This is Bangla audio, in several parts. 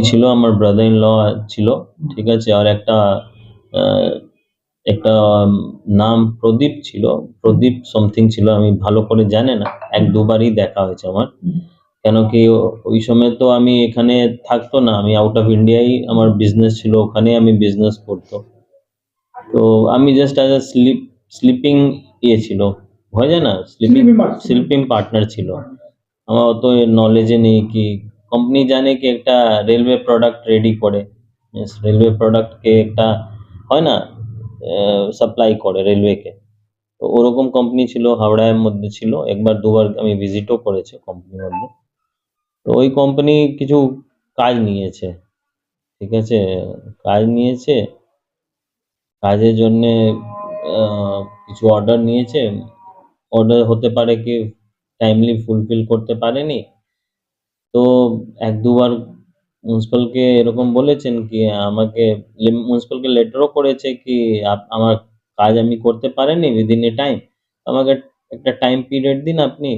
ছিল আমার ব্রাদার ইন ল ছিল ঠিক আছে? আর একটা একটা নাম প্রদীপ ছিল। প্রদীপ সামথিং ছিল আমি ভালো করে জানি না। এক দুবারই দেখা হয়েছে আমার। কেন কি ওই সময় তো আমি এখানে থাকতো না। আমি আউট অফ ইন্ডিয়াই আমার বিজনেস ছিল ওখানে আমি বিজনেস করতো। তো আমি just as a sleep sleeping ইয়ে ছিল। হয়ে যায় না? স্লিপিং স্লিপিং পার্টনার ছিল। আমার অত নলেজে নেই কি কোম্পানি জানে কি একটা রেলওয়ে প্রোডাক্ট রেডি করে। রেলওয়ে প্রোডাক্টকে একটা, হয় না সাপ্লাই করে রেলওয়েকে তো ওরকম কোম্পানি ছিল, হাওড়ার মধ্যে ছিল। একবার, দুবার আমি ভিজিটও করেছি কোম্পানির মধ্যে। তো ওই কোম্পানি কিছু কাজ নিয়েছে, ঠিক আছে? কাজ নিয়েছে, কাজের জন্যে কিছু অর্ডার নিয়েছে। অর্ডার হতে পারে কি টাইমলি ফুলফিল করতে পারেনি। তো এক দুবার মিউনিসিপালকে এরকম বলেছেন কি, আমাকে মিউনিসিপালকে লেটারও করেছে কি আমার কাজ আমি করতে পারিনি উইদিন এ টাইম আমাকে একটা টাইম পিরিয়ড দিন আপনি।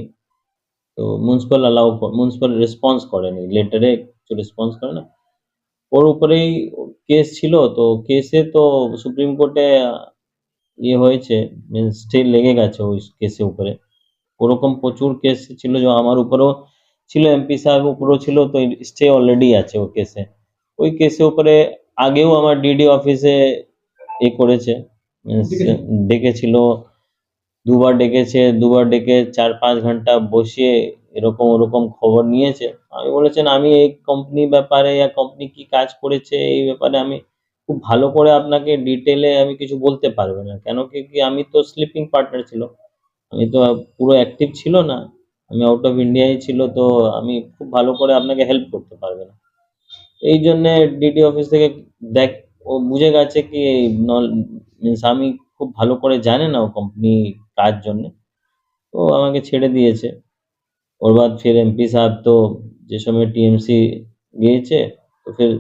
তো মিউনিসিপাল অ্যালাউ মিউনিসিপাল রেসপন্স করেনি লেটারে কিছু রেসপন্স করে না। ওর উপরেই কেস ছিল, তো কেসে তো সুপ্রিম কোর্টে ইয়ে হয়েছে স্টে লেগে গেছে ওই কেসে উপরে। ওরকম প্রচুর কেস ছিল যে আমার উপরেও ছিল এমপি সাহেব উপরেও ছিল, তো স্টে অলরেডি আছে ও কেসে ওই কেসে উপরে আগেও আমার ডিডি অফিসে এ করেছে। ডেকেছিল, দুবার ডেকেছে, দুবার ডেকে চার পাঁচ ঘণ্টা বসিয়ে এরকম ওরকম খবর নিয়েছে। আমি বলেছেন, আমি এই কোম্পানি ব্যাপারে ইয়া কোম্পানি কি কাজ করেছে, এই ব্যাপারে আমি খুব ভালো করে আপনাকে ডিটেলে আমি কিছু বলতে পারব না। কেন কি কি আমি তো স্লিপিং পার্টনার ছিল। আমি তো পুরো অ্যাক্টিভ ছিল না। আমি আউট অফ ইন্ডিয়ায় ছিল, তো আমি খুব ভালো করে আপনাকে হেল্প করতে পারবে না। এই জন্যে ডিডি অফিস থেকে দেখ, ও বুঝে গেছে কি মিনস আমি খুব ভালো করে জানে না ও কোম্পানি কাজ জন্যে। তো আমাকে ছেড়ে দিয়েছে। ওর বাদ ফির এমপি সাহেব তো যে সময় টিএমসি গিয়েছে, তো ফির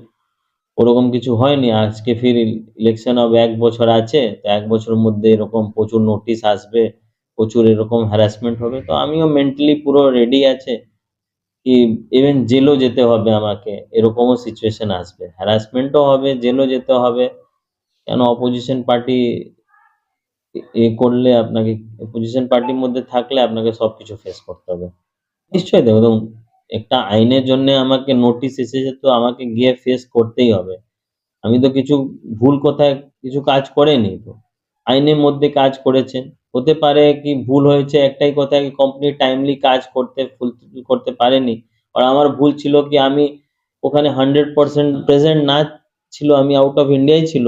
ওরকম কিছু হয়নি। আজকে ফির ইলেকশন অব এক বছর আছে, তো এক বছরের মধ্যে এরকম প্রচুর নোটিশ আসবে। প্রচুর এরকম হ্যারাসমেন্ট হবে। তো আমিও মেন্টালি পুরো রেডি আছে কি ইভেন জেলও যেতে হবে আমাকে, এরকমও সিচুয়েশন আসবে। হ্যারাসমেন্টও হবে, জেলও যেতে হবে। কেন অপোজিশন পার্টি এ করলে আপনাকে অপোজিশন পার্টির মধ্যে থাকলে আপনাকে সবকিছু ফেস করতে হবে। নিশ্চয়ই দেখো দেখুন, একটা আইনের জন্য আমাকে নোটিশ এসেছে তো আমাকে গিয়ে ফেস করতেই হবে। আমি তো কিছু ভুল কোথায়, কিছু কাজ করেনি তো। আইনের মধ্যে কাজ করেছেন। হতে পারে কি ভুল হয়েছে একটাই কথা কি কোম্পানি টাইমলি কাজ করতে করতে পারেনি। আর আমার ভুল ছিল কি আমি ওখানে হান্ড্রেড পার্সেন্ট প্রেজেন্ট না ছিল আমি আউট অফ ইন্ডিয়াই ছিল।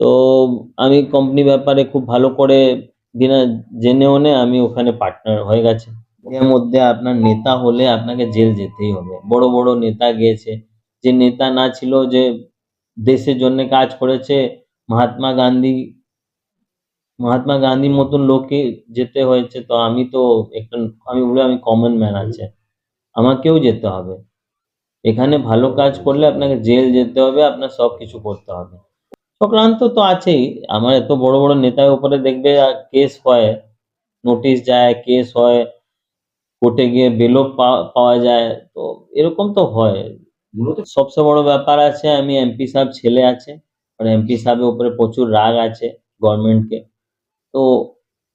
তো আমি কোম্পানি ব্যাপারে খুব ভালো করে বিনা জেনে ওনে আমি ওখানে পার্টনার হয়ে গেছে। এর মধ্যে আপনার নেতা হলে আপনাকে জেল যেতেই হবে। বড় বড় নেতা গিয়েছে যে নেতা না ছিল যে দেশের জন্য কাজ করেছে মহাত্মা গান্ধী মহাত্মা গান্ধীর মতন লোককে যেতে হয়েছে তো আমি তো একটা আমি বলি আমি কমন ম্যান আছে। আমাকেও যেতে হবে। এখানে ভালো কাজ করলে আপনাকে জেল যেতে হবে আপনার সব কিছু করতে হবে। চক্রান্ত তো আছেই। আমার এত বড় বড় নেতার উপরে দেখবে কেস হয় নোটিশ যায় কেস হয় কোর্টে গিয়ে বেলও পাওয়া যায় তো এরকম তো হয়। মূলত সবচেয়ে বড় ব্যাপার আছে আমি এমপি সাহেব ছেলে আছে আর এমপি সাহেবের উপরে প্রচুর রাগ আছে গভর্নমেন্টকে তো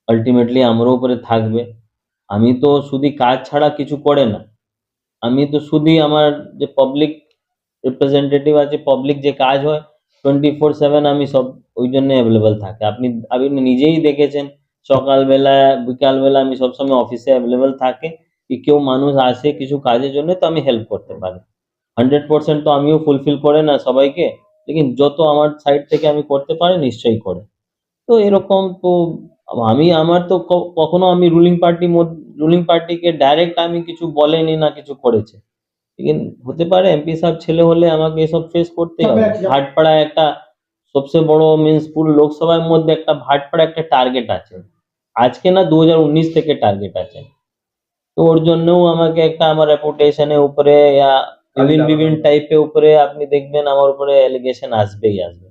আলটিমেটলি আমারও উপরে থাকবে। আমি তো শুধু কাজ ছাড়া কিছু করে না। আমি তো শুধুই আমার যে পাবলিক রিপ্রেজেন্টেটিভ আছে পাবলিক যে কাজ হয় টোয়েন্টি ফোর সেভেন আমি সব ওই জন্য অ্যাভেলেবেল থাকে। আপনি আপনি নিজেই দেখেছেন, সকালবেলা, বিকালবেলা আমি সবসময় অফিসে অ্যাভেলেবেল থাকে কি কেউ মানুষ আসে কিছু কাজের জন্য তো আমি হেল্প করতে পারি। হান্ড্রেড পার্সেন্ট তো আমিও ফুলফিল করে না সবাইকে, লেকিন যত আমার সাইড থেকে আমি করতে পারি, নিশ্চয়ই করে। তো এরকম তো আমি আমার তো কখনো আমি রুলিং পার্টি রুলিং পার্টিকে ডাইরেক্ট আমি কিছু বলেনি না কিছু করেছে। হতে পারে এমপি সাহেব ছেলে হলে আমাকে এসব ফেস করতে হবে। ভাটপাড়ায় একটা সবচেয়ে বড় মিন্স পুরো লোকসভার মধ্যে একটা ভাটপাড়া একটা টার্গেট আছে। আজকে না দু হাজার উনিশ থেকে টার্গেট আছে। তো ওর জন্যও আমাকে একটা আমার রেপুটেশনের উপরে বিভিন্ন বিভিন্ন টাইপের উপরে আপনি দেখবেন আমার উপরে অ্যালিগেশন আসবেই আসবে।